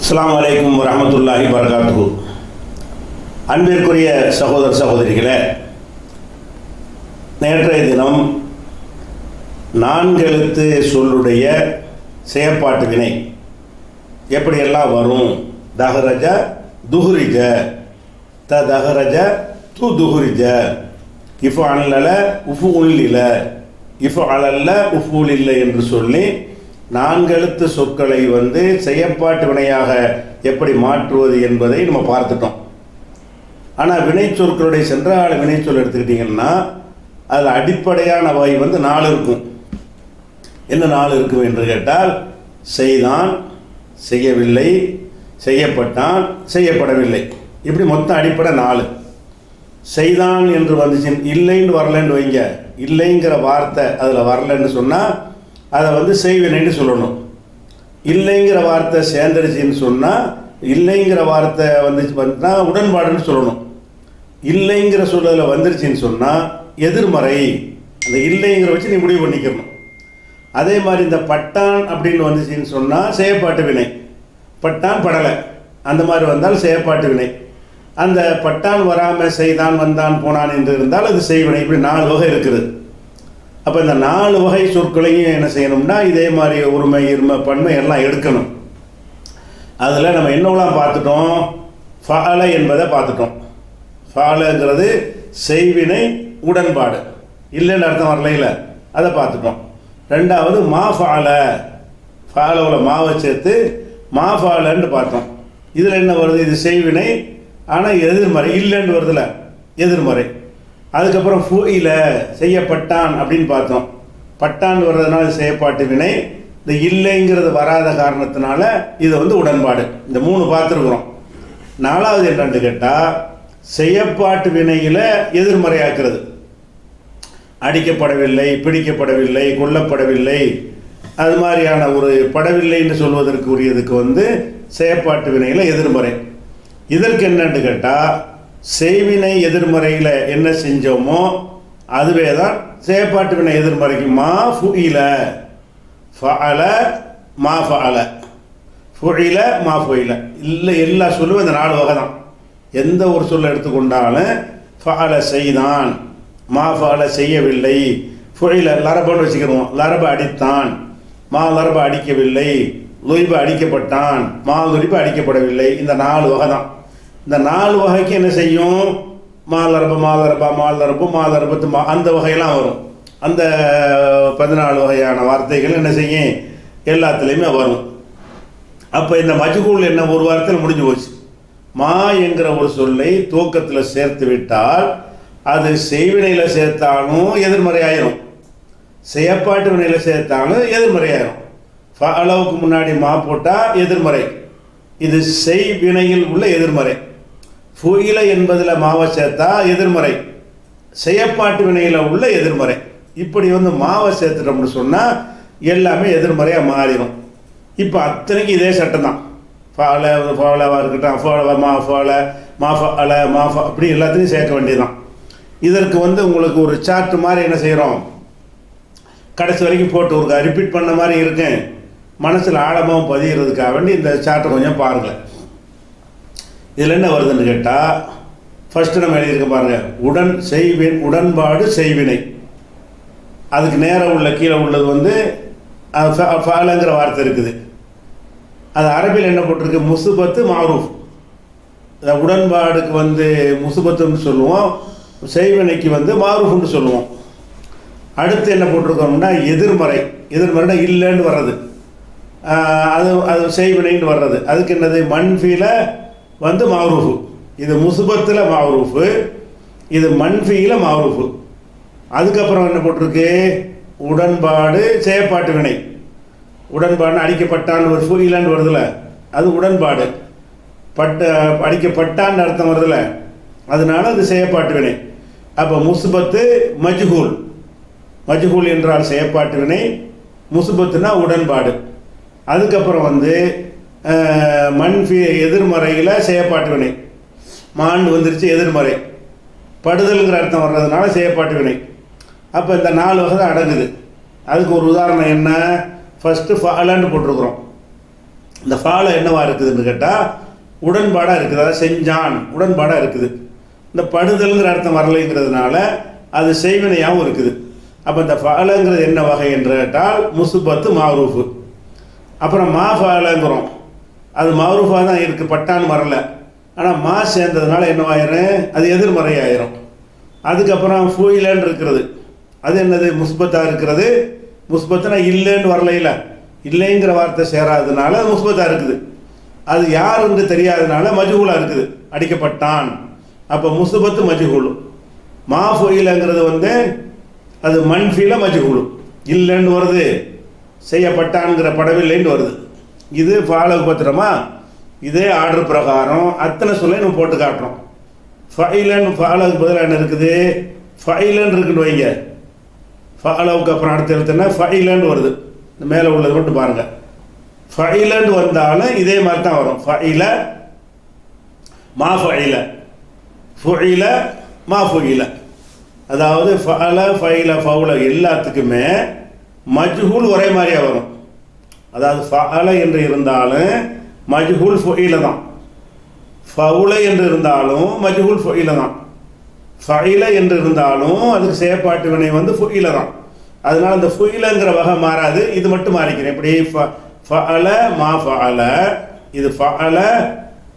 அஸ்லாம் அலைக்கும் வரமத்துல்லாஹி வரகாத்து அன்பிற்குரிய சகோதர சகோதரிகளே நேற்றைய தினம் நான்கெழுத்து சொல்லுடைய செயற்பாட்டு வினை எப்படியெல்லாம் வரும்? தஹரஜ துஹுரிஜ. த தஹரஜ து துஹுரிஜ. இஃபு அனல உஃபு உள்ளில இஃபு அலல்ல உஃபு இல்லை என்று சொல்லி நான்கெழுத்து சொற்களை வந்து செயற்பாட்டு வினையாக எப்படி மாற்றுவது என்பதை நம்ம பார்த்துட்டோம். ஆனால் வினை சொற்களுடைய சென்றால வினை சொல் எடுத்துக்கிட்டிங்கன்னா அதில் அடிப்படையான வகை வந்து நாலு இருக்கும். என்ன நாலு இருக்கும் என்று கேட்டால் செய்தான் செய்யவில்லை செய்யப்பட்டான் செய்யப்படவில்லை. இப்படி மொத்தம் அடிப்படை நாலு. செய்தான் என்று வந்துச்சு இல்லைன்னு வரலன்னு வைங்க. இல்லைங்கிற வார்த்தை அதில் வரலன்னு சொன்னால் அதை வந்து செய்வினைன்னு சொல்லணும். இல்லைங்கிற வார்த்தை சேர்ந்துருச்சின்னு சொன்னால் இல்லைங்கிற வார்த்தை வந்துச்சு பார்த்தீங்கன்னா உடன்பாடுன்னு சொல்லணும். இல்லைங்கிற சூழலில் வந்துருச்சின்னு சொன்னால் எதிர்மறை. அந்த இல்லைங்கிற வச்சு நீ முடிவு பண்ணிக்கணும். அதே மாதிரி இந்த பட்டான் அப்படின்னு வந்துச்சுன்னு சொன்னால் செயற்பாட்டு வினை. பட்டான் படலை. அந்த மாதிரி வந்தால் செயற்பாட்டு வினை. அந்த பட்டான் வராமல் செய்தான் வந்தான் போனான் என்று இருந்தால் அது செய்வினை. இப்படி நாலு வகை இருக்குது. அப்போ இந்த நாலு வகை சொற்களையும் என்ன செய்யணும்னா இதே மாதிரி உரிமை இருமை பன்மை எல்லாம் எடுக்கணும். அதில் நம்ம என்னவெல்லாம் பார்த்துட்டோம்? ஃபால என்பதை பார்த்துட்டோம். ஃபாலங்கிறது செய்வினை உடன்பாடு. இல்லைன்னு அர்த்தம் வரலையில் அதை பார்த்துட்டோம். ரெண்டாவது மா ஃபால ஃபாலவில் மாவை சேர்த்து மா ஃபாலன்னு பார்த்தோம். இதில் என்ன வருது? இது செய்வினை ஆனால் எதிர்மறை இல்லைன்னு வருதுல எதிர்மறை. அதுக்கப்புறம் ஃபூயில செய்யப்பட்டான் அப்படின்னு பார்த்தோம். பட்டான் வர்றதுனால செய்யப்பாட்டு வினை. இந்த இல்லைங்கிறது வராத காரணத்தினால இது வந்து உடன்பாடு. இந்த மூணு பார்த்துருக்குறோம். நாலாவது என்னன்னு கேட்டால் செய்யப்பாட்டு வினையில் எதிர்மறையாக்குறது. அடிக்கப்படவில்லை பிடிக்கப்படவில்லை கொல்லப்படவில்லை. அது மாதிரியான ஒரு படவில்லைன்னு சொல்வதற்கு உரியதுக்கு வந்து செயற்பாட்டு வினையில் எதிர்மறை. இதற்கு என்னன்னு கேட்டால் செய்வினை எதிர்மறையில் என்ன செஞ்சோமோ அதுவே தான் செயற்பாட்டு வினை எதிர்மறைக்கு. மா ஃபுயில. ஃபஅல மா ஃபஅல. ஃபுயில மா ஃபுயில. இல்லை எல்லா சொல்லும் இந்த நாலு வகை தான் எந்த ஒரு சொல்ல எடுத்துக்கொண்டாலும் ஃபஅல செய்தான். மா ஃபஅல செய்யவில்லை. ஃபுயில லரபன்னு வச்சுக்கிறோம். லரப அடித்தான். மா லரப அடிக்கவில்லை. லுய்ப அடிக்கப்பட்டான். மா லுய்ப அடிக்கப்படவில்லை. இந்த நாலு வகை தான் இந்த நாலு வகைக்கு என்ன செய்யும்? மாலரப மாலரபா மாலரபு மாலரபத்து மா அந்த வகையெல்லாம் வரும். அந்த பதினாலு வகையான வார்த்தைகள் என்ன செய்யும்? எல்லாத்துலேயுமே வரும். அப்போ இந்த மஜ்கூல் என்ன ஒரு வாரத்தில் முடிஞ்சு போச்சு. மா என்கிற ஒரு சொல்லை துவக்கத்தில் சேர்த்து விட்டால் அது செய்வினையில் சேர்த்தாலும் எதிர்மறையாயிரும். செயற்பாட்டு வினையில் சேர்த்தாலும் எதிர்மறையாயிரும். அளவுக்கு முன்னாடி மா போட்டால் எதிர்மறை. இது செய் வினையில் உள்ள எதிர்மறை. ஃபுயில என்பதில் மாவை சேர்த்தா எதிர்மறை. செயற்பாட்டு வினையில் உள்ள எதிர்மறை. இப்படி வந்து மாவை சேர்த்துட்டோம்னு சொன்னால் எல்லாமே எதிர்மறையாக மாறிடும் இப்போ அத்தனைக்கும் இதே சட்டம் தான். ஃபால ஃபாலவாக இருக்கட்டும் ஃபால மா ஃபால மா மாஃபா அப்படி எல்லாத்தையும் சேர்க்க வேண்டியதுதான். இதற்கு வந்து உங்களுக்கு ஒரு சார்ட் மாதிரி என்ன செய்கிறோம் கடைசி வரைக்கும் போட்டு ஒரு ரிப்பீட் பண்ண மாதிரி இருக்கேன் மனசில் ஆழமாகவும் பதிகிறதுக்காக வேண்டி இந்த சார்ட்டை கொஞ்சம் பாருங்கள் இதில் என்ன வருதுன்னு கேட்டால் ஃபஸ்ட்டு நம்ம எழுதியிருக்க பாருங்கள் உடன் செய்வின் உடன்பாடு செய்வினை. அதுக்கு நேராக உள்ள கீழே உள்ளது வந்து ஃபாலங்கிற வார்த்தை இருக்குது. அது அரபியில் என்ன போட்டிருக்கு? முசுபத்து மாரூஃப். உடன்பாடுக்கு வந்து முசுபத்துன்னு சொல்லுவோம் செய்வினைக்கு வந்து மாரூஃப்னு சொல்லுவோம். அடுத்து என்ன போட்டிருக்கோம்னா எதிர்மறை. எதிர்மறைனா இல்லைன்னு வர்றது. அது அது செய்வினைன்னு வர்றது. அதுக்கு என்னது? மண்ஃபியில் வந்து மாரூஃபு. இது முசுபத்தில் மாரூஃபு இது மன்ஃபியில் மாரூஃபு. அதுக்கப்புறம் என்ன போட்டிருக்கு? உடன்பாடு செயற்பாட்டு வினை. உடன்பாடுன்னு அடிக்கப்பட்டான்னு ஒரு ஃபுயிலான்னு வருதுல. அது உடன்பாடு. பட்ட அடிக்கப்பட்டான்னு அர்த்தம் வருதுல. அதனால அது செயற்பாட்டு வினை. அப்போ முசுபத்து மஜ்ஹூல். மஜ்ஹூல் என்றால் செயற்பாட்டு வினை. முசுபத்துனா உடன்பாடு. அதுக்கப்புறம் வந்து மண் எதிர்மறையில் செயப்பாட்டு வினை. மாண்டு வந்துருச்சு எதிர்மறை. படுதல்ங்கிற அர்த்தம் வர்றதுனால செயற்பாட்டு வினை. அப்போ இந்த நாலு வகை தான் அடங்குது. அதுக்கு ஒரு உதாரணம் என்ன? ஃபஸ்ட்டு ஃபாலன்னு போட்டிருக்கிறோம். இந்த ஃபாலை என்னவா இருக்குதுன்னு கேட்டால் உடன்பாடாக இருக்குது. அதாவது செஞ்சான். உடன்பாடாக இருக்குது. இந்த படுதல்ங்கிற அர்த்தம் வரலைங்கிறதுனால அது செய்வினையாகவும் இருக்குது. அப்போ இந்த ஃபாலங்கிறது என்ன வகை என்று கேட்டால் முசுபத்து மாரூஃபு. அப்புறம் மா ஃபாலங்கிறோம். அது மாரூஃபாக தான் இருக்குது பட்டான்னு வரல. ஆனால் மா சேர்ந்ததுனால என்னவாயிரும் அது எதிர்மறை ஆயிரும் அதுக்கப்புறம் ஃபூயிலன்னு இருக்கிறது. அது என்னது? முஸ்பத்தாக இருக்கிறது. முஸ்பத்துனா இல்லைன்னு வரலையில. இல்லைங்கிற வார்த்தை சேராததுனால அது முஸ்பத்தாக இருக்குது. அது யாருன்னு தெரியாததுனால மஜ்ஹூலாக இருக்குது. அடிக்கப்பட்டான். அப்போ முஸ்பத்து மஜ்ஹூல். மா ஃபுயிலங்கிறது வந்து அது மன்ஃபில மஜ்ஹூல். இல்லைன்னு வருது. செய்யப்பட்டான்ங்கிற படவில்லைன்னு வருது. இது ஃபாலோ பத்திரமா? இதே ஆர்டர் பிரகாரம் அத்தனை சொல்ல நம்ம போட்டு காட்டுறோம். ஃபைலன் ஃபாலோவுக்கு பதிலாக என்ன இருக்குது? ஃபைலன் இருக்குன்னு வைங்க. ஃபாலோவுக்கு அப்புறம் அடுத்த எழுத்துனா ஃபைலன் வருது. இந்த மேலே உள்ளது மட்டும் பாருங்கள் ஃபைலன் வந்தாலும் இதே மாதிரி தான் வரும். ஃபைல மா ஃபைல. ஃபுயில மா ஃபுயில. அதாவது ஃபல ஃபைல ஃபவுல எல்லாத்துக்குமே மஜ்ஹூல் ஒரே மாதிரியாக வரும். அதாவது ஃபஅல என்று இருந்தாலும் மஜ்ஹூல் ஃபுயில தான். ஃபவுல என்று இருந்தாலும் மஜ்ஹூல் ஃபுயில தான். ஃபயில என்று இருந்தாலும் அதுக்கு செயற்பாட்டு வினை வந்து ஃபுயில தான். அதனால அந்த ஃபுயிலங்கிற வகை மாறாது இது மட்டும் மாறிக்கிறேன். இப்படி ஃப- ஃபஅல மா ஃபஅல இது ஃபஅல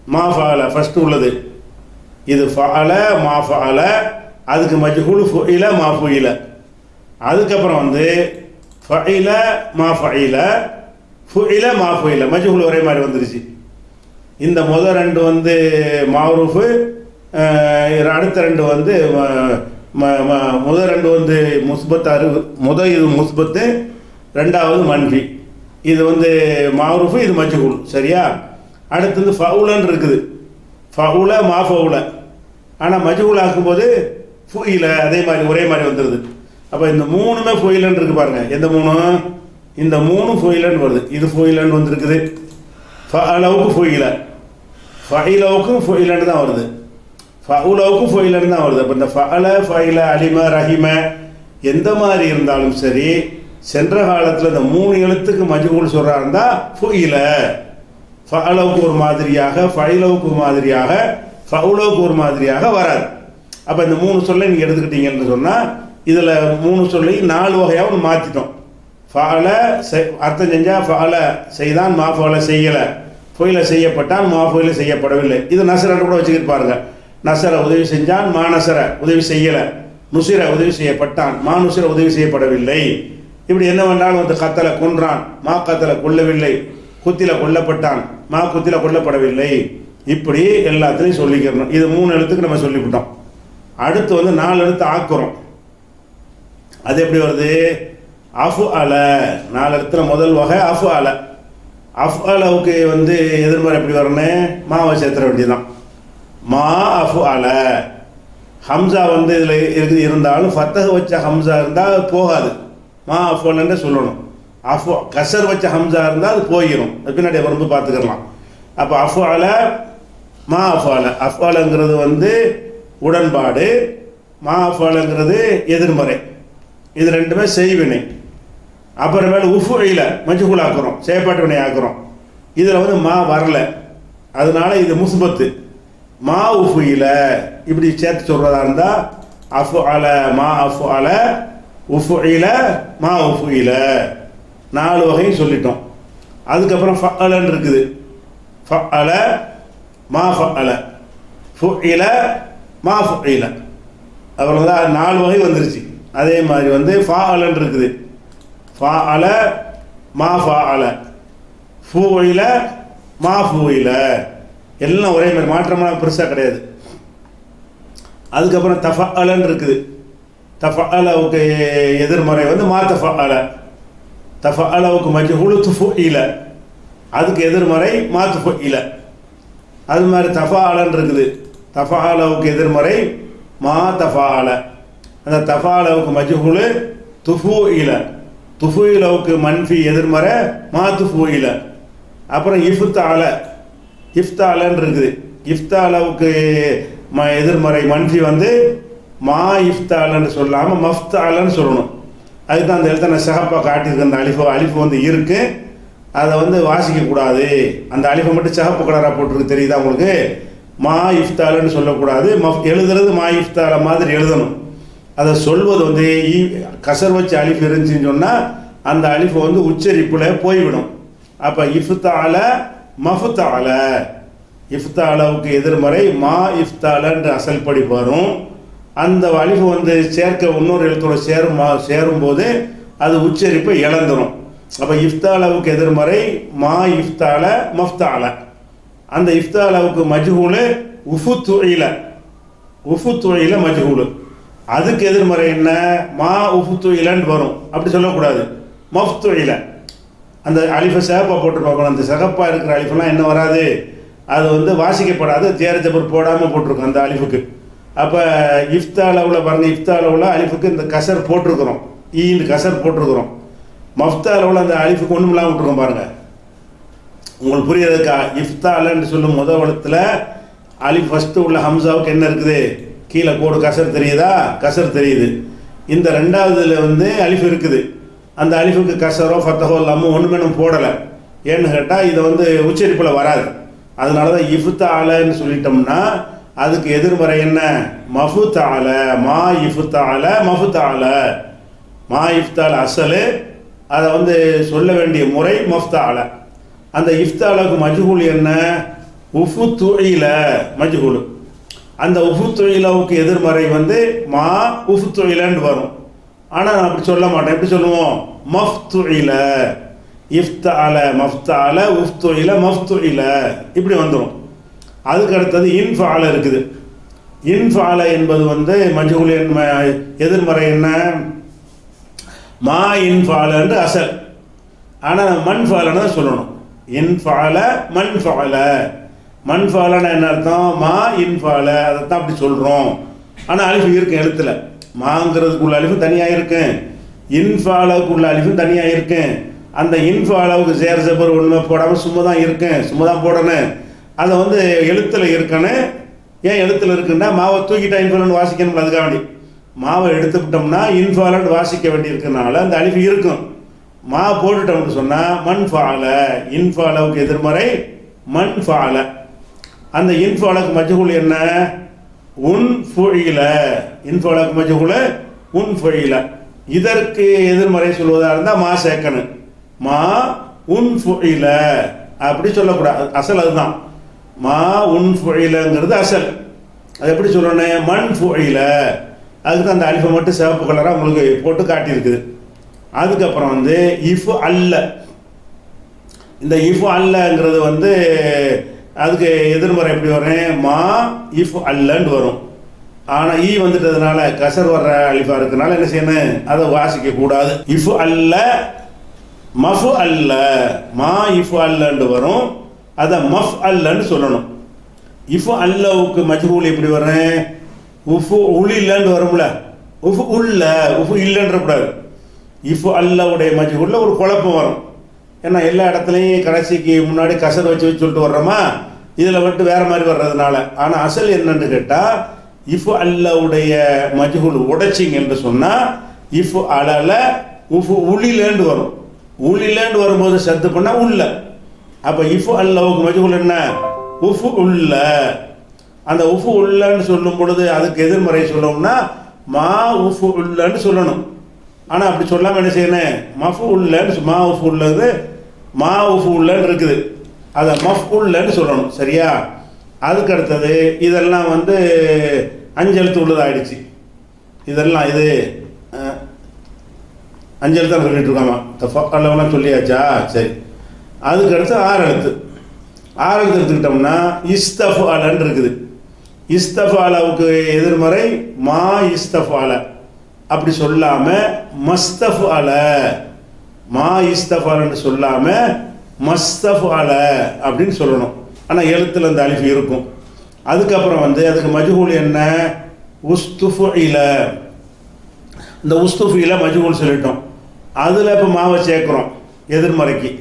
மா ஃபஅல ஃபர்ஸ்ட் உள்ளது. இது ஃபஅல மா ஃபஅல அதுக்கு மஜ்ஹூல் ஃபுயில மா ஃபுயில அதுக்கப்புறம் வந்து ஃபயில மா ஃபயில ஃபுயில மா ஃபுயில மஜ்ஹூல் ஒரே மாதிரி வந்துருச்சு. இந்த முதல் ரெண்டு வந்து மாரூஃபு அடுத்த ரெண்டு வந்து ம- ரெண்டு வந்து முஸ்பத் அரு முதல் இது முஸ்பத்து ரெண்டாவது மன்ஃபி இது வந்து மாரூஃபு இது மஜ்ஹூல். சரியா? அடுத்தது ஃபவுலன்னு இருக்குது. ஃபவுல மா ஃபவுல. ஆனால் மஜ்ஹூல் ஆக்கும்போது ஃபுயில அதே மாதிரி ஒரே மாதிரி வந்துடுது அப்போ இந்த மூணுமே ஃபுயிலன்னு இருக்கு பாருங்க. எந்த மூணும்? இந்த மூணு ஃபொயிலன் வருது. இது ஃபொயிலன் வந்திருக்குது. ஃபலவுக்கு ஃபொயில ஃபைலவுக்கும் ஃபொயிலன் தான் வருது. ஃபவுலவுக்கும் ஃபொயிலன் தான் வருது. அப்போ இந்த ஃபல ஃபைல அலிம ரஹிம எந்த மாதிரி இருந்தாலும் சரி சென்ற காலத்தில் இந்த மூணு எழுத்துக்கு மஜ்கூல் சொல்கிறாருந்தா ஃபுயில ஃபஅலவுக்கு ஒரு மாதிரியாக ஃபைலவுக்கு ஒரு மாதிரியாக ஃபவுலவுக்கு ஒரு மாதிரியாக வராது. அப்போ இந்த மூணு சொல்லை நீங்கள் எடுத்துக்கிட்டீங்கன்னு சொன்னால் இதில் மூணு சொல்லி நாலு வகையாக மாற்றிட்டோம் ஃபால செய் அர்த்தம் செஞ்சால் ஃபால செய்தான் மா ஃபால செய்யலை. பொயில செய்யப்பட்டான் மா பொயில செய்யப்படவில்லை. இது நசரன்னு கூட வச்சுக்கிட்டு நசர உதவி செஞ்சான் மா நசர உதவி செய்யலை. நுசிர உதவி செய்யப்பட்டான் மா நுசிர உதவி செய்யப்படவில்லை. இப்படி என்ன வேண்டாலும் வந்து கத்தலை கொன்றான். மா கத்தலை கொல்லவில்லை. குத்தில கொல்லப்பட்டான். மா குத்தில கொல்லப்படவில்லை. இப்படி எல்லாத்துலேயும் சொல்லிக்கிறணும். இது மூணு எழுத்துக்கு நம்ம சொல்லிவிட்டோம். அடுத்து வந்து நாலு எழுத்து ஆக்குறோம். அது எப்படி வருது? அஃபு அல. நாலு இடத்துல முதல் வகை அஃபு அல. அஃப் அலவுக்கு வந்து எதிர்மறை எப்படி வரணும் மாவை சேர்த்துற வேண்டியதுதான். மா அஃபு அல. ஹம்சா வந்து இதில் இருக்குது இருந்தாலும் ஃபத்தக வச்ச ஹம்சா இருந்தால் அது போகாது. மா அஃபு அலன்னு சொல்லணும். அஃபு கசர் வச்ச ஹம்சா இருந்தால் அது போயிடும் அது பின்னாடி வரும்போது பார்த்துக்கலாம். அப்போ அஃபு அல மா அஃபு அல. அஃபு அலங்கிறது வந்து உடன்பாடு. மா அஃபு அலங்கிறது எதிர்மறை. இது ரெண்டுமே செய்வினை. அப்புறமேல உஃபு இல மஜ்ஹூல் ஆக்குறோம் செயற்பாட்டு வினை ஆக்குறோம் இதில் வந்து மா வரல. அதனால இது முஸ்பத்து. மா உஃபு இல இப்படி சேர்த்து சொல்கிறதா இருந்தால் அஃபு அல மா அஃபு அல உஃபு இல மா உஃபு இல நாலு வகையும் சொல்லிட்டோம். அதுக்கப்புறம் ஃபஅலன்னு இருக்குது. ஃப அல மா ஃப அல ஃபு இல மா ஃபுஇல. அவ்வளோதான் நாலு வகை வந்துருச்சு. அதே மாதிரி வந்து ஃபா அலன் இருக்குது. ஃபா அல மா ஃபா அல ஃபூயில மா ஃபூயில எல்லாம் ஒரே மாதிரி மாற்றமான பெருசாக கிடையாது. அதுக்கப்புறம் தஃப அலன்னு இருக்குது. தஃப அலவுக்கு எதிர்மறை வந்து மா தஃப அல தஃப அலவுக்கு மஜ்ஹூலு துஃபு இல அதுக்கு எதிர்மறை மா துஃபு இல அது மாதிரி தஃபா அலன் இருக்குது. தஃபா அலவுக்கு எதிர்மறை மா தஃபா அல அந்த தஃபா அலவுக்கு மஜ்ஹூலு துஃபு இல துஃபுயிலவுக்கு மன்ஃபி எதிர்மறை மா துஃபுயில. அப்புறம் இஃப்தால. இஃப்தாலன்னு இருக்குது. இஃப்தாலவுக்கு ம எதிர்மறை மன்ஃபி வந்து மா இஃப்தாலன்னு சொல்லாமல் மஃப்தாலன்னு சொல்லணும். அதுதான் அந்த எழுத்த நான் சிகப்பாக காட்டியிருக்கேன். அந்த அலிஃபு அலிஃபு வந்து இருக்கு. அதை வந்து வாசிக்கக்கூடாது அந்த அலிஃபை மட்டும் சிகப்பு கலராக போட்டிருக்கு. தெரியுதா உங்களுக்கு? மா இஃப்தாலன்னு சொல்லக்கூடாது. மஃப் எழுதுறது மா இஃப்தால மாதிரி எழுதணும். அதை சொல்வது வந்து ஈ கசர் வச்சு அழிப்பு இருந்துச்சுன்னு சொன்னால் அந்த அழிப்பு வந்து உச்சரிப்பில் போய்விடும். அப்போ இஃப்தால மஃப்தால. இஃப்தாலவுக்கு எதிர்மறை மா இஃப்தாலன்ற அசல் படி வரும். அந்த அலிஃபு வந்து சேர்க்க இன்னொரு எழுத்தோட சேரும் சேரும்போது அது உச்சரிப்பை இழந்துடும் அப்போ இஃப்தாலவுக்கு எதிர்மறை மா இஃப்தால மஃப்தால. அந்த இஃப்தாலவுக்கு மஜ்ஹூலு உஃபு துறையில் உஃபு துறையில் மஜ்ஹூலு. அதுக்கு எதிர்மறை என்ன? மா உஃப்து இலன்னு வரும். அப்படி சொல்லக்கூடாது. மஃப்து இல. அந்த அலிஃபை சேப்பா போட்டு பார்க்கணும். அந்த சிகப்பாக இருக்கிற அலிஃபெல்லாம் என்ன வராது? அது வந்து வாசிக்கப்படாது. ஜேர ஜபர் போடாமல் போட்டிருக்கும் அந்த அலிஃபுக்கு. அப்போ இஃப்தா அளவில் பாருங்கள் இஃப்தா அளவில் அலிஃபுக்கு இந்த கசர் போட்டிருக்கிறோம். ஈன்னு கசர் போட்டிருக்கிறோம். மஃப்தா அளவில் அந்த அலிஃபுக்கு ஒன்றும் இல்லாமல் விட்டுருக்கோம் பாருங்கள் உங்களுக்கு புரியறதுக்கா? இஃப்தா அலன்னு சொல்லும் முதல் இடத்துல அலிஃப் ஃபஸ்ட்டு உள்ள ஹம்சாவுக்கு என்ன இருக்குது? கீழே கோடு கசர் தெரியுதா? கசர் தெரியுது. இந்த ரெண்டாவதுல வந்து அலிஃப் இருக்குது. அந்த அலிஃபுக்கு கசரோ ஃபத்தஹோ இல்லாமல் ஒன்றுமே நம்ம போடலை. ஏன்னு கேட்டால் இதை வந்து உச்சரிப்பில் வராது. அதனால தான் இஃப்தாலன்னு சொல்லிட்டோம்னா அதுக்கு எதிர்மறை என்ன? மஃபுத்தால மா இஃப்தால மஃபுத்தால மா இஃப்தால் அசலு. அதை வந்து சொல்ல வேண்டிய முறை மஃப்தால. அந்த இஃப்தாலுக்கு மஜ்ஹூல் என்ன? உஃபு துயில மஜ்ஹூல். அந்த உஃபு தொழிலாவுக்கு எதிர்மறை வந்து மா உஃபு தொழிலன்னு வரும். ஆனால் நான் அப்படி சொல்ல மாட்டேன். எப்படி சொல்லுவோம்? மஃப் துயில இஃப்தால மஃப்தால உஃப் தொழில மஃப் தொழில இப்படி வந்துடும் அதுக்கு அடுத்தது இன்ஃபால இருக்குது. இன்ஃபால என்பது வந்து மஜ்ஹூல் ம- எதிர்மறை என்ன? மா இன்ஃபாலன்று அசல். ஆனால் மண் ஃபாலன்னு தான் சொல்லணும். இன்ஃபால மண் ஃபால மண் ஃபாலனா என்ன அர்த்தம்? மா இன்ஃபால தான் அப்படி சொல்கிறோம் ஆனால் அலிஃபு இருக்கு எழுத்துல. மாங்கிறதுக்குள்ள அழிவு தனியாக இருக்கும் இன்ஃபாலவுக்குள்ள அழிவும் தனியாக இருக்கும் அந்த இன்ஃபாலவுக்கு சேர் ஜபர் ஒன்றுமே போடாமல் சும்மா தான் இருக்கேன். சும்மா தான் போடணும். அதை வந்து எழுத்தில் இருக்கணும் ஏன் எழுத்தில் இருக்குன்னா மாவை தூக்கிட்டா இன்ஃபாலன்னு வாசிக்கணும் அதுக்காக வேண்டி மாவை எடுத்துக்கிட்டோம்னா இன்ஃபாலன் வாசிக்க வேண்டியிருக்கனால அந்த அழிவு இருக்கும். மா போட்டுட்டோம்னு சொன்னால் மண் ஃபால. இன்ஃபாலவுக்கு எதிர்மறை மண் ஃபாலை. அந்த இன்ஃபாலுக்கு மஜ்ஹூல் என்ன? உன் ஃபுயில. இன்ஃபாலுக்கு மஜ்ஹூல உன் ஃபுயில. இதற்கு எதிர்மறை சொல்வதாக இருந்தால் மா சேக்கனு மா உன் ஃபுயில. அப்படி சொல்லக்கூடாது. அசல் அதுதான். மா உன் ஃபுயிலங்கிறது அசல். அது எப்படி சொல்லணும்? மண் ஃபுயில. அதுக்கு அந்த அலிஃபை மட்டும் சிவப்பு கலராக உங்களுக்கு போட்டு காட்டியிருக்குது. அதுக்கப்புறம் வந்து இஃப் அல்ல. இந்த இஃப் அல்லங்கிறது வந்து அதுக்கு எதிர்மறை எப்படி வரும்? மா இஃப் அல்லன்னு வரும். ஆனால் ஈ e வந்துட்டதுனால கசர் வர்ற அழிப்பாக இருக்கனால என்ன செய்யணும்? அதை வாசிக்க கூடாது. இஃப் அல்ல மஃப் அல்ல. மா இஃப் அல்லன்னு வரும். அதை மஃப் அல்லன்னு சொல்லணும். இஃப் அல்லவுக்கு மஜ்ரூல் எப்படி வரும்? உள் இல்லைன்னு வரும்ல. உஃப் உள்ள உஃபு இல்லைன்றக்கூடாது. இஃப் அல்லவுடைய மஜ்ரூலில் ஒரு குழப்பம் வரும். ஏன்னா எல்லா இடத்துலையும் கடைசிக்கு முன்னாடி கசர் வச்சு வச்சு சொல்லிட்டு வர்றோமா? இதில் மட்டும் வேற மாதிரி வர்றதுனால. ஆனால் அசல் என்னன்னு கேட்டால் இஃப் அல்லவுடைய மஜ்ஹூல் உடைச்சிங்க என்று சொன்னால் இஃப் அலல உஃப் உளிலேண்டு வரும். உளிலேண்டு வரும்போது சத்து பண்ணால் உள்ள. அப்போ இஃப் அல்லவுக்கு மஜ்ஹூல் என்ன? உஃப் உள்ள. அந்த உஃப் உள்ளன்னு சொல்லும் பொழுது அதுக்கு எதிர்மறை சொல்லணும்னா மா உஃப் உள்ளன்னு சொல்லணும். ஆனால் அப்படி சொல்லாமல் என்ன செய்யணும்? மஃபு உள்ளன்னு மா உஃப் உள்ளது மா உஃபு இருக்குது அதை மஃப் உள்ளன்னு சொல்லணும். சரியா? அதுக்கு அடுத்தது இதெல்லாம் வந்து அஞ்செழுத்து உள்ளதாகிடுச்சு இதெல்லாம் இது அஞ்சல் தான் சொல்லிட்டு இருக்காமா சொல்லியாச்சா? சரி. அதுக்கு அடுத்து ஆறு எழுத்து ஆறு எழுத்து எடுத்துக்கிட்டோம்னா இஸ்தஃபாலன்னு இருக்குது இஸ்தஃபாலாவுக்கு எதிர்மறை மா இஸ்தஃபால. அப்படி சொல்லாம மஸ்தஃபால. மா இஸ்தஃபாலன்னு சொல்லாம மஸ்தஃபால அப்படின்னு சொல்லணும். ஆனால் எழுத்துல அந்த அழிவு இருக்கும். அதுக்கப்புறம் வந்து அதுக்கு மஜ்ஹூல் என்ன? உஸ்துஃபுஇல இந்த உஸ்துஃபியில் மஜ்ஹூல் சொல்லிட்டோம். அதில் இப்போ மாவை சேர்க்குறோம் எதிர்மறைக்கு.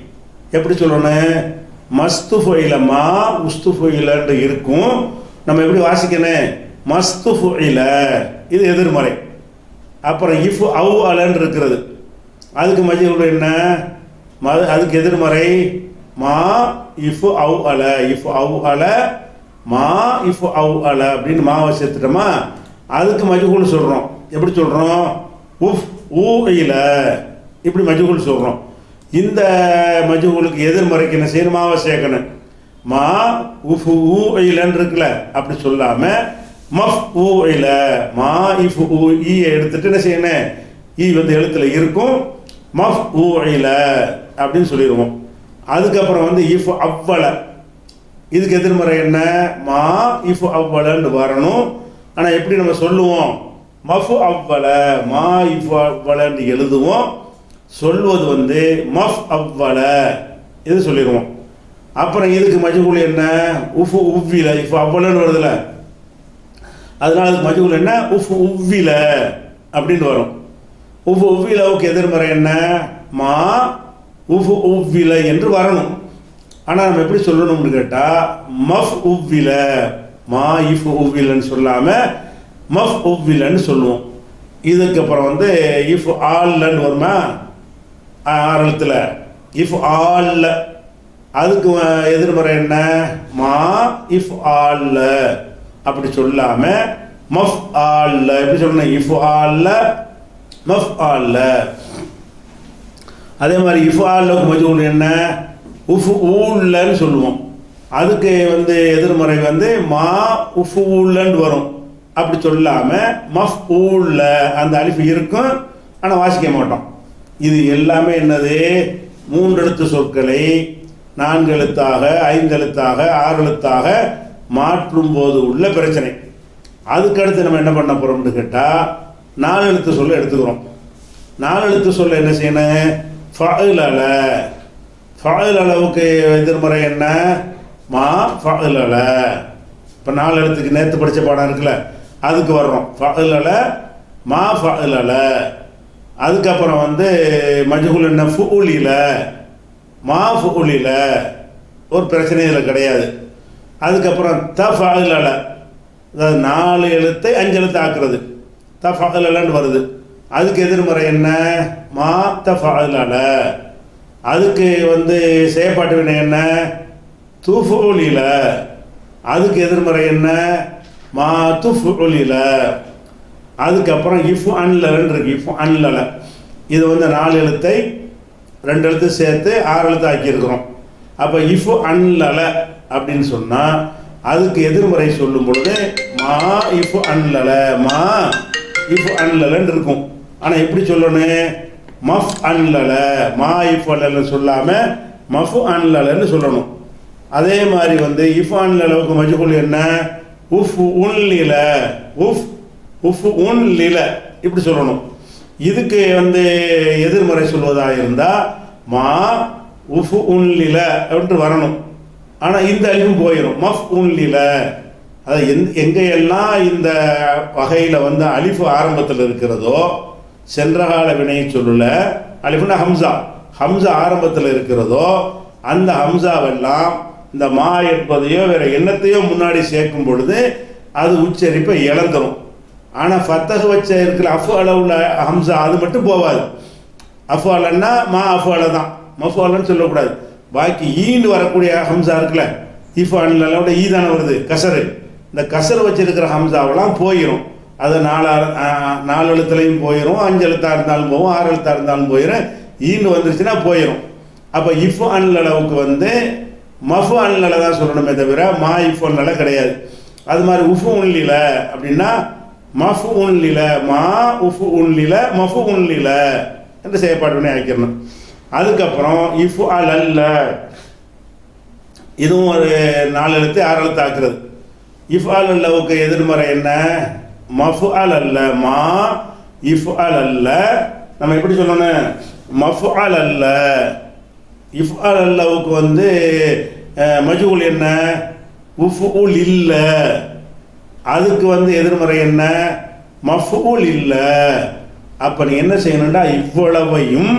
எப்படி சொல்லணும்? மஸ்துஃபுயில மா உஸ்துஃபுயிலன்னு இருக்கும். நம்ம எப்படி வாசிக்கணும்? மஸ்துஃபுயில இது எதிர்மறை. அப்புறம் இஃப் அவு அலன்னு இருக்கிறது. அதுக்கு மஜ்ஹூல் என்ன? மது அதுக்கு எதிர்மறை. மா இஃப் அவு அல. இஃப் அவு அல. மா இஃப் அவு அல அப்படின்னு மாவை சேர்த்துட்டோமா? அதுக்கு மஜ்ஹூல் சொல்கிறோம் எப்படி சொல்கிறோம் உஃப் ஊ இல. இப்படி மஜ்ஹூல் சொல்கிறோம் இந்த மஜ்ஹூலுக்கு எதிர்மறைக்கு என்ன செய்யணும்? மாவை சேர்க்கணும். மா உஃப் ஊ இலன்னு இருக்குல்ல அப்படி சொல்லாமல் மஃப் ஊ இல. மா இஃப் ஊ ஈ எடுத்துட்டு என்ன செய்யணும்? ஈ வந்து எழுத்தில் இருக்கும். மஃப் ஊ அப்படின்னு சொல்லிடுவோம். அதுக்கப்புறம் வந்து இஃப் அவ்வள. இதுக்கு எதிர்மறை என்ன? மா இஃப் அவ்வளன்னு வரணும். ஆனால் எப்படி நம்ம சொல்லுவோம்? மஃப் அவ்வள மா இஃப் அவ்வளன்னு எழுதுவோம். சொல்வது வந்து மஃப் அவ்வள. இது சொல்லிடுவோம். அப்புறம் இதுக்கு மஜுகுல் என்ன? உஃப் உவ்வில இஃப் அவ்வளன்னு வருதுல அதனால அதுக்கு மஜுகுல் என்ன? உஃப் உவ்வில அப்படின்னு வரும். உஃப் உவ்விலவுக்கு எதிர்மறை என்ன? மா உஃப் உவ்வில என்று வரணும். ஆனால் நம்ம எப்படி சொல்லணும்னு கேட்டால் மஃப் உவ்வில மா இஃப் உவ்விலன்னு சொல்லாமல் மஃப் உவ்விலன்னு சொல்லுவோம். இதுக்கப்புறம் வந்து இஃப் ஆல்லன்னு வருமா? ஆரலத்தில் இஃப் ஆல்ல. அதுக்கு எதிர்மறை என்ன? மா இஃப் ஆல்ல. அப்படி சொல்லாமல் மஃப் ஆல்ல. எப்படி சொல்லணும்? இஃப் ஆல்ல. மஃப் ஆல்ல அதே மாதிரி இஃப் ஆல்லுக்கு மஜூல் என்ன? உஃப் ஊல்லன்னு சொல்லுவோம். அதுக்கு வந்து எதிர்மறை வந்து மா உஃப் ஊல்லன்னு வரும். அப்படி சொல்லாம மஃப் ஊல்ல அந்த அழிப்பு இருக்கும். ஆனால் வாசிக்க மாட்டோம். இது எல்லாமே என்னது? மூன்று எழுத்து சொற்களை நான்கு எழுத்தாக ஐந்து எழுத்தாக ஆறு எழுத்தாக மாற்றும் போது உள்ள பிரச்சனை. அதுக்கடுத்து நம்ம என்ன பண்ண போறோம்னு கேட்டால் நாலு எழுத்து சொல்ல எடுத்துக்கிறோம். நாலு எழுத்து சொல்ல என்ன செய்யணும் ஃபஅலல. ஃபஅல் அளவுக்கு எதிர்மறை என்ன? மா ஃபஅலல. இப்போ நாலு எழுத்துக்கு நேற்று படித்த பாடம் இருக்குல்ல அதுக்கு வர்றோம். ஃபஅலல மா ஃபஅலல. அதுக்கப்புறம் வந்து மஜ்ஹூல் என்ன? ஃபுலில மா ஃபுலில ஒரு பிரச்சனை இதில் கிடையாது. அதுக்கப்புறம் த ஃபஅலல. அதாவது நாலு எழுத்தை அஞ்சு எழுத்து ஆக்குறது. தஃபலன்னு வருது. அதுக்கு எதிர்மறை என்ன? மா தஃபல அதுக்கு வந்து செயற்பாட்டு வினை என்ன? துஃபுலில அதுக்கு எதிர்மறை என்ன? மா துஃபுலில அதுக்கப்புறம் இஃப் அன்லன்னு இருக்கு. இஃப் அன்லல. இது வந்து நாலு எழுத்தை ரெண்டு எழுத்து சேர்த்து ஆறு எழுத்து ஆக்கியிருக்கிறோம். அப்போ இஃப் அன்லல அப்படின்னு சொன்னால் அதுக்கு எதிர்மறை சொல்லும் பொழுது மா இஃப் அன்லல. மா இஃப் அன்லலன்னு இருக்கும். ஆனால் எப்படி சொல்லணும் மஃப் அன்லல மா இஃப் அல்லல சொல்லாமல் மஃப் அன்லலன்னு சொல்லணும். அதே மாதிரி வந்து இஃப் அன்லலவுக்கு மஜ்ஹூல் என்ன? உஃப் உன் உன்லில உஃப் உஃப் உன் லில இப்படி சொல்லணும். இதுக்கு வந்து எதிர்மறை சொல்வதாக இருந்தால் மா உஃப் உன் லில அப்படின்ட்டு வரணும். ஆனால் இந்த அழிவும் போயிடும் மஃப் உன் லில அதாவது எந் எங்கெல்லாம் இந்த வகையில் வந்து அலிஃபு ஆரம்பத்தில் இருக்கிறதோ சென்றகால வினையை சொல்லல அலிஃபுனா ஹம்சா ஹம்சா ஆரம்பத்தில் இருக்கிறதோ அந்த ஹம்சாவெல்லாம் இந்த மா என்பதையோ வேற எண்ணத்தையோ முன்னாடி சேர்க்கும் பொழுது அது உச்சரிப்பை இழந்துடும் ஆனால் ஃபத்தக வச்ச இருக்கிற அஃப் அளவுல ஹம்சா அது மட்டும் போகாது அஃப் அலன்னா மா அஃப் அல தான். மஃப் அலன்னு சொல்லக்கூடாது. பாக்கி ஈன்னு வரக்கூடிய ஹம்சா இருக்குல்ல இஃப் அலோட ஈ தானே வருது கசரு. இந்த கசல் வச்சிருக்கிற ஹம்சாவெல்லாம் போயிடும் அது நாலு நாலு எழுத்துலையும் போயிடும் அஞ்சு எழுத்தாக இருந்தாலும் போகும் ஆறு எழுத்தாக இருந்தாலும் போயிடும் ஈன்னு வந்துருச்சுன்னா போயிடும் அப்போ இஃப் அன்லளவுக்கு வந்து மஃபு அன்லல தான் சொல்லணுமே தவிர மா இஃப் அன்லல கிடையாது. அது மாதிரி உஃபு உன்லில அப்படின்னா மஃபு உன்லில மா உஃபு உன்லில மஃபு உன்லில என்று செயற்பாடு ஆக்கிடணும். அதுக்கப்புறம் இஃப் அல்ல இதுவும் ஒரு நாலு எழுத்து ஆறு எழுத்து ஆக்குறது. இஃப் அல்லவுக்கு எதிர்மறை என்ன? மஃப் அல்ல மா இஃப் அல்ல நம்ம எப்படி சொல்லணும்? மஃப் அல்ல இஃப் அல்லவுக்கு வந்து மஜூல் என்ன? உஃபுல் இல்லை அதுக்கு வந்து எதிர்மறை என்ன? மஃபூல் இல்லை அப்போ நீ என்ன செய்யணும்டா? இவ்வளவையும்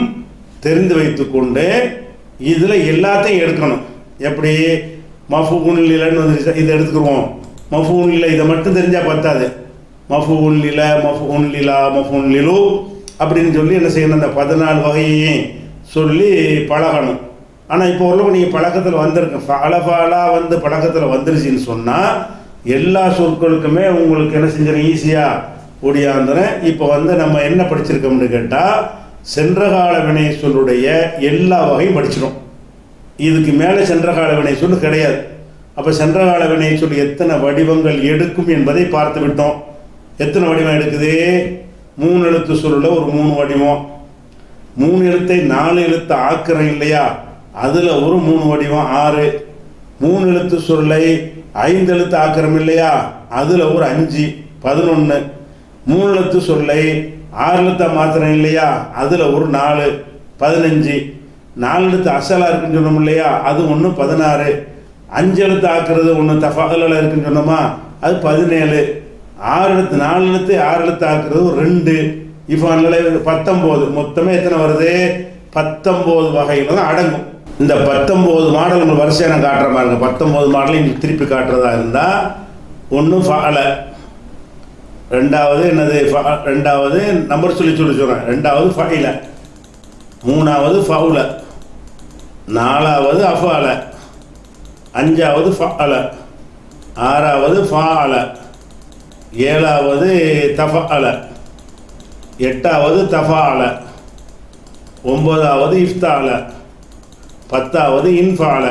தெரிந்து வைத்துக்கொண்டு இதில் எல்லாத்தையும் எடுக்கணும். எப்படி? மஃபூன் இல்லைன்னு வந்து இதை எடுத்துக்கிருவோம். மஃபூன் இல்லை இதை மட்டும் தெரிஞ்சால் பத்தாது. மஃபூன் இல மஃபூன் லிலா மஃபூன் லிலு அப்படின்னு சொல்லி என்ன செய்யணும்? அந்த பதினாலு வகையையும் சொல்லி பழகணும். ஆனால் இப்போ உள்ளவங்க நீங்கள் பழக்கத்தில் வந்திருக்க ஃபால வந்து பழக்கத்தில் வந்துருச்சுன்னு சொன்னால் எல்லா சொற்களுக்குமே உங்களுக்கு என்ன செஞ்சிடும் ஈஸியாக ஒடியாந்துறேன் இப்போ வந்து நம்ம என்ன படிச்சிருக்கோம்னு கேட்டால் சென்ற கால வினை சொல்லுடைய எல்லா வகையும் படிச்சிடும் இதுக்கு மேலே சென்ற கால வினை சொல்லு கிடையாது. அப்போ சென்ற கால வினை சொல்லி எத்தனை வடிவங்கள் எடுக்கும் என்பதை பார்த்து விட்டோம். எத்தனை வடிவம் எடுக்குது? மூணு எழுத்து சொல்லில் ஒரு மூணு வடிவம். மூணு எழுத்தை நாலு எழுத்து ஆக்குறோம் இல்லையா? அதில் ஒரு மூணு வடிவம் ஆறு. மூணு எழுத்து சொல்லை ஐந்து எழுத்து ஆக்கிரம் இல்லையா? அதில் ஒரு அஞ்சு பதினொன்று மூணு எழுத்து சொல்லை ஆறு எழுத்தா மாத்திரம் இல்லையா? அதில் ஒரு நாலு பதினஞ்சு. நாலு எழுத்து அசலாக இருக்குன்னு சொன்னோம் இல்லையா? அது ஒன்று பதினாறு. அஞ்சு எழுத்து ஆக்குறது ஒன்று தஃபாகலில் இருக்குன்னு சொன்னோமா? அது பதினேழு. ஆறு எழுத்து நாலு எழுத்து ஆறு எழுத்து ஆக்குறது ஒரு ரெண்டு. இப்போ அதனால பத்தொம்போது. மொத்தமே எத்தனை வருது? பத்தொம்போது வகையில் தான் அடங்கும். இந்த பத்தொம்போது மாடல் நம்ம வரிசையாக நான் காட்டுற மாதிரி பத்தொம்போது மாடலையும் திருப்பி காட்டுறதா இருந்தால் ஒன்று ஃபால. ரெண்டாவது என்னது? ஃப- ரெண்டாவது நம்பர் சொல்லி சொல்லி சொல்கிறேன் ரெண்டாவது ஃபைல. மூணாவது ஃபவுல. நாலாவது அஃபால. அஞ்சாவது ஃபஅல. ஆறாவது ஃபஅல. ஏழாவது தஃஅல எட்டாவது தஃஅல ஒம்பதாவது இஃப்தால. பத்தாவது இன்ஃபால.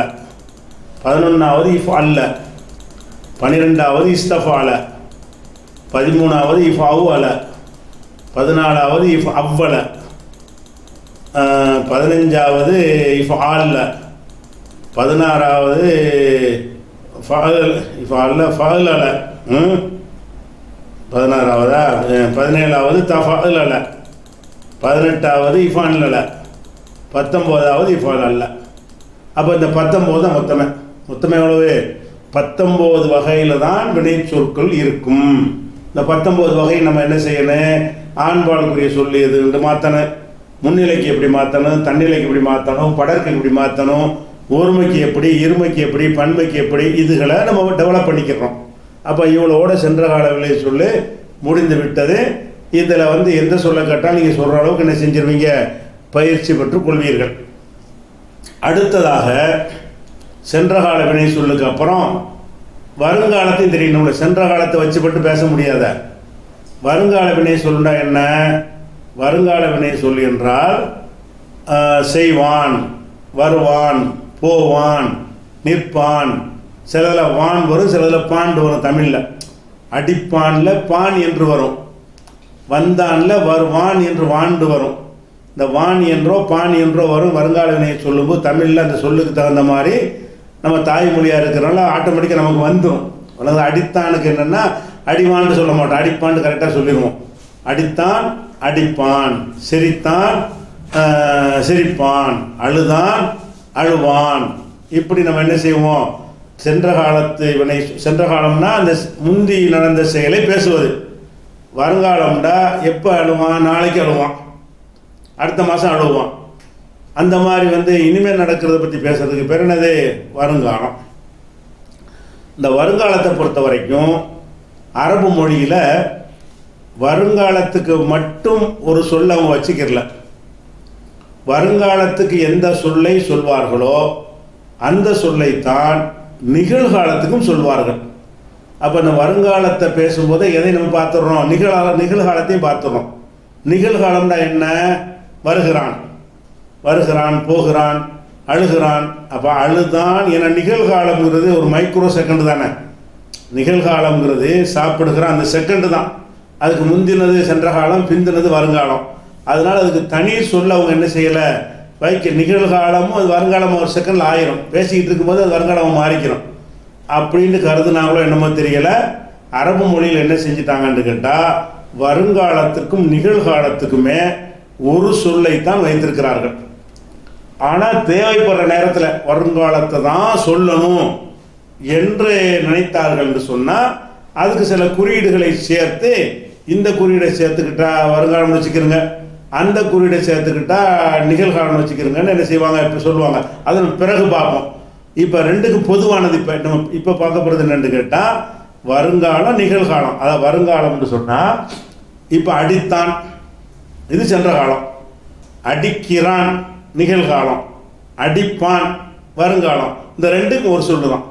பதினொன்றாவது இஃப் அல்ல பன்னிரெண்டாவது இஸ்தஃபால. பதிமூணாவது இஃப் அவ்வல பதினாலாவது இஃப் அவ்வல பதினஞ்சாவது இஃப் ஆல்ல பதினாறாவது ஃபாகல் இஃப் அல்ல ஃபஅலல ம்? பதினாறாவதா? பதினேழாவது பதினேழாவது தஃபஅலல பதினெட்டாவது இஃபான்ல பத்தொம்போதாவது இஃபால் அல்ல. அப்போ இந்த பத்தொம்போது தான் மொத்தமே. மொத்தமே எவ்வளவு? பத்தொம்போது வகையில் தான் வினை சொற்கள் இருக்கும். இந்த பத்தொம்போது வகை நம்ம என்ன செய்யணும்? ஆண்பாளுக்குரிய சொல்லி எதுன்னு மாற்றணும் முன்னிலைக்கு எப்படி மாற்றணும் தன்னிலைக்கு எப்படி மாற்றணும் படருக்கு எப்படி மாற்றணும் ஒருமைக்கு எப்படி இருமைக்கு எப்படி பன்மைக்கு எப்படி இதுகளை நம்ம டெவலப் பண்ணிக்கிறோம். அப்போ இவ்வளோட சென்ற கால விலை சொல்லு முடிந்து விட்டது. இதில் வந்து எந்த சொல்ல கேட்டால் நீங்கள் சொல்கிற அளவுக்கு என்ன செஞ்சிருவீங்க? பயிற்சி பெற்றுக் கொள்வீர்கள். அடுத்ததாக சென்ற கால வினை சொல்லுக்கு அப்புறம் வருங்காலத்தையும் தெரியணும்ல சென்ற காலத்தை வச்சுப்பட்டு பேச முடியாத. வருங்கால வினை சொல்லுண்டா என்ன? வருங்கால வினை சொல் என்றால் செய்வான் வருவான். போவான் நிற்பான். சிலதில் வான் வரும் சிலதில் பாண்டு வரும் தமிழில். அடிப்பான்ல பான் என்று வரும். வந்தான்ல வருவான் என்று வாண்டு வரும். இந்த வான் என்றோ பான் என்றோ வரும். வருங்கால வினையை சொல்லும்போது தமிழில் அந்த சொல்லுக்கு தகுந்த மாதிரி நம்ம தாய்மொழியாக இருக்கிறனால ஆட்டோமேட்டிக்காக நமக்கு வந்துடும் அல்லது அடித்தானுக்கு என்னென்னா அடிவான்னு சொல்ல மாட்டோம். அடிப்பான்னு கரெக்டாக சொல்லிடுவோம். அடித்தான் அடிப்பான். சிரித்தான் சிரிப்பான். அழுதான் அழுவான். இப்படி நம்ம என்ன செய்வோம்? சென்ற காலத்து இவனை சென்ற காலம்னா அந்த முந்தி நடந்த செயலை பேசுவது. வருங்காலம்டா எப்போ அழுவான்? நாளைக்கு அழுவான். அடுத்த மாதம் அழுவான். அந்த மாதிரி வந்து இனிமேல் நடக்கிறத பற்றி பேசுறதுக்கு பேர் என்னது? வருங்காலம். இந்த வருங்காலத்தை பொறுத்த வரைக்கும் அரபு மொழியில் வருங்காலத்துக்கு மட்டும் ஒரு சொல்ல அவங்க வச்சுக்கிறல. வருங்காலத்துக்கு எந்த சொல்லை சொல்வார்களோ அந்த சொல்லைத்தான் நிகழ்காலத்துக்கும் சொல்வார்கள். அப்போ இந்த வருங்காலத்தை பேசும்போது எதை நம்ம பார்த்துடுறோம் நிகழ நிகழ்காலத்தையும் பார்த்துடுறோம் நிகழ்காலம்னா என்ன? வருகிறான். வருகிறான் போகிறான் அழுகிறான். அப்போ அழுதான் ஏன்னா நிகழ்காலம்ங்கிறது ஒரு மைக்ரோ செகண்ட் தானே. நிகழ்காலம்ங்கிறது சாப்பிடுகிற அந்த செகண்டு தான். அதுக்கு முந்தினது சென்ற காலம் பிந்தினது வருங்காலம். அதனால் அதுக்கு தனி சொல்ல அவங்க என்ன செய்யலை? வைக்க நிகழ்காலமும் அது வருங்காலமும் ஒரு செகண்டில் ஆயிரும். பேசிக்கிட்டு இருக்கும்போது அது வருங்காலமாக மாறிக்கிறோம் அப்படின்னு கருதுனாங்களோ என்னமோ தெரியலை. அரபு மொழியில் என்ன செஞ்சிட்டாங்கன்னு கேட்டால் வருங்காலத்துக்கும் நிகழ்காலத்துக்குமே ஒரு சொல்லை தான் வைத்திருக்கிறார்கள். ஆனால் தேவைப்படுற நேரத்தில் வருங்காலத்தை தான் சொல்லணும் என்று நினைத்தார்கள் என்று சொன்னால் அதுக்கு சில குறியீடுகளை சேர்த்து இந்த குறியீடை சேர்த்துக்கிட்டா வருங்காலம் வச்சுக்கிறோங்க அந்த குறியீடை சேர்த்துக்கிட்டா நிகழ்காலம் வச்சுக்கிறங்கன்னு என்ன செய்வாங்க இப்போ சொல்லுவாங்க. அதை நம்ம பிறகு பார்ப்போம். இப்போ ரெண்டுக்கு பொதுவானது இப்போ நம்ம இப்போ பார்க்க போகிறது என்னென்னு கேட்டால் வருங்காலம் நிகழ்காலம். அதாவது வருங்காலம்னு சொன்னால் இப்போ அடித்தான். இது சென்ற காலம். அடிக்கிறான் நிகழ்காலம். அடிப்பான் வருங்காலம். இந்த ரெண்டுக்கும் ஒரு சொல்லு தான்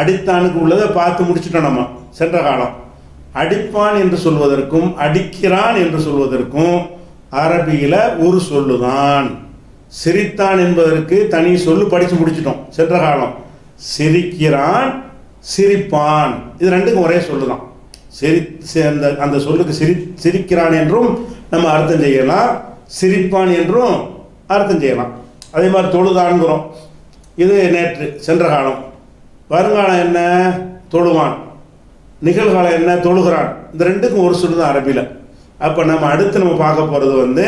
அடித்தானுக்கு உள்ளதை பார்த்து முடிச்சிட்டோம் நம்ம. சென்ற காலம். அடிப்பான் என்று சொல்வதற்கும் அடிக்கிறான் என்று சொல்வதற்கும் அரபியில் ஒரு சொல்லுதான். சிரித்தான் என்பதற்கு தனி சொல்லு படித்து முடிச்சிட்டோம் சென்ற காலம். சிரிக்கிறான் சிரிப்பான். இது ரெண்டுக்கும் ஒரே சொல்லுதான். சிரி அந்த அந்த சொல்லுக்கு சிரி சிரிக்கிறான் என்றும் நம்ம அர்த்தம் செய்யலாம். சிரிப்பான் என்றும் அர்த்தம் செய்யலாம். அதே மாதிரி தொழுதான்கிறோம் இது நேற்று சென்ற காலம். வருங்காலம் என்ன? தொழுவான். நிகழ்காலம் என்ன? தொழுகிறான். இந்த ரெண்டுக்கும் ஒரு சொல்லு தான் அரபியில். அப்போ நம்ம அடுத்து நம்ம பார்க்க போகிறது வந்து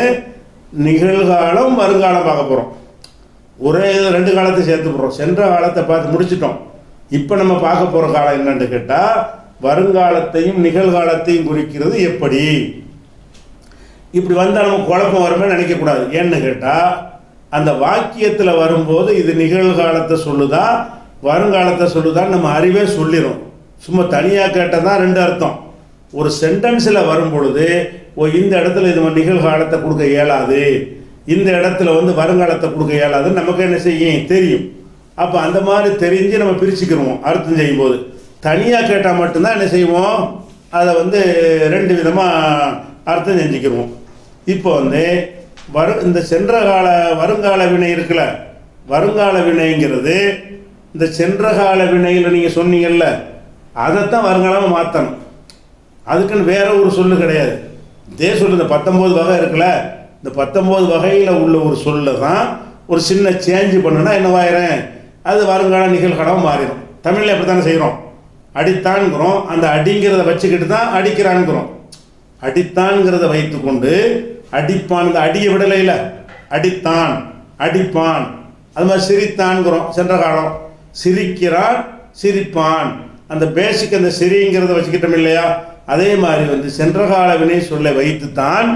நிகழ்காலம் வருங்காலம் பார்க்க போகிறோம் ஒரே இது ரெண்டு காலத்தை சேர்த்து போகிறோம் சென்ற காலத்தை பார்த்து முடிச்சிட்டோம். இப்போ நம்ம பார்க்க போகிற காலம் என்னன்னு கேட்டால் வருங்காலத்தையும் நிகழ்காலத்தையும் குறிக்கிறது எப்படி? இப்படி வந்தால் நம்ம குழப்பம் வருமே நினைக்கக்கூடாது ஏன்னு கேட்டால் அந்த வாக்கியத்தில் வரும்போது இது நிகழ்காலத்தை சொல்லுதா வருங்காலத்தை சொல்லுதான்னு நம்ம அறிவே சொல்லிடும் சும்மா தனியாக கேட்டால் தான் ரெண்டு அர்த்தம். ஒரு சென்டென்ஸில் வரும் பொழுது ஓ இந்த இடத்துல இது நிகழ்காலத்தை கொடுக்க இயலாது. இந்த இடத்துல வந்து வருங்காலத்தை கொடுக்க இயலாதுன்னு நமக்கு என்ன செய்யும்? தெரியும். அப்போ அந்த மாதிரி தெரிஞ்சு நம்ம பிரிச்சுக்கிறோம் அர்த்தம் செய்யும்போது. தனியாக கேட்டால் மட்டும்தான் என்ன செய்வோம்? அதை வந்து ரெண்டு விதமாக அர்த்தம் செஞ்சுக்கிருவோம். இப்போ வந்து வரு இந்த சென்ற கால வருங்கால வினை இருக்குல்ல? வருங்கால வினைங்கிறது இந்த சென்ற கால வினையில் நீங்கள் சொன்னீங்கல்ல அதைத்தான் வருங்காலமாக மாற்றணும் அதுக்குன்னு வேற ஒரு சொல்லு கிடையாது. இதே சொல்லுது இந்த பத்தொம்போது வகை இருக்குல்ல இந்த பத்தொம்போது வகையில் உள்ள ஒரு சொல்ல தான் ஒரு சின்ன சேஞ்சு பண்ணுனா என்னவாயிரும் அது வருங்கால நிகழ்காலம் மாறிடும் தமிழில் எப்படி தானே செய்கிறோம் அடித்தான்கிறோம் அந்த அடிங்கிறத வச்சுக்கிட்டு தான் அடிக்கிறான்கிறோம் அடித்தான்கிறத வைத்துக்கொண்டு அடிப்பான் இந்த அடியை விடலையில் அடித்தான் அடிப்பான். அது மாதிரி சிரித்தான்கிறோம் சென்ற காலம். சிரிக்கிறான் சிரிப்பான். அந்த பேசிக் அந்த சிரிங்கிறத வச்சுக்கிட்டோம் இல்லையா? அதே மாதிரி வந்து சென்ற கால வினை சொல்லை வைத்துத்தான்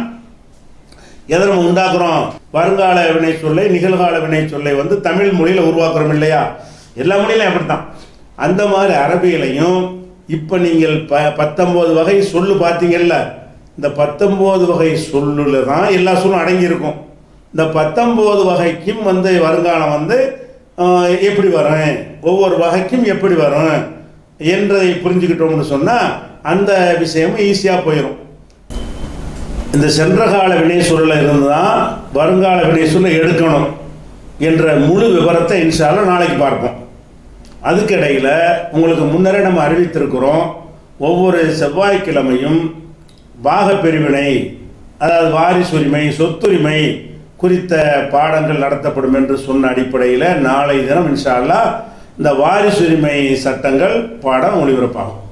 எதை நம்ம உண்டாக்குறோம்? வருங்கால வினை சொல்லை நிகழ்கால வினை சொல்லை வந்து தமிழ் மொழியில் உருவாக்குறோம் இல்லையா? எல்லா மொழியிலும் அப்படித்தான். அந்த மாதிரி அரபியிலையும் இப்போ நீங்கள் ப பத்தொம்போது வகை சொல்லு பார்த்தீங்கல்ல இந்த பத்தொம்போது வகை சொல்லுல தான் எல்லா சொல்லும் அடங்கியிருக்கும். இந்த பத்தொம்போது வகைக்கும் வந்து வருங்காலம் வந்து எப்படி வரும்? ஒவ்வொரு வகைக்கும் எப்படி வரும்? என்றதை புரிஞ்சுக்கிட்டோம்னு சொன்னால் அந்த விஷயமும் ஈஸியாக போயிடும் இந்த சென்ற கால வினைசூரில் இருந்து தான் வருங்கால வினைசூரில் எடுக்கணும் என்ற முழு விவரத்தை இன்ஷால நாளைக்கு பார்ப்போம். அதுக்கிடையில் உங்களுக்கு முன்னரே நம்ம அறிவித்திருக்கிறோம் ஒவ்வொரு செவ்வாய்க்கிழமையும் பாகப் பிரிவினை அதாவது வாரிசுரிமை சொத்துரிமை குறித்த பாடங்கள் நடத்தப்படும் என்று சொன்ன அடிப்படையில் நாளை தினம் இன்ஷால்லா இந்த வாரிசுரிமை சட்டங்கள் பாடம் ஒளிபரப்பாகும்.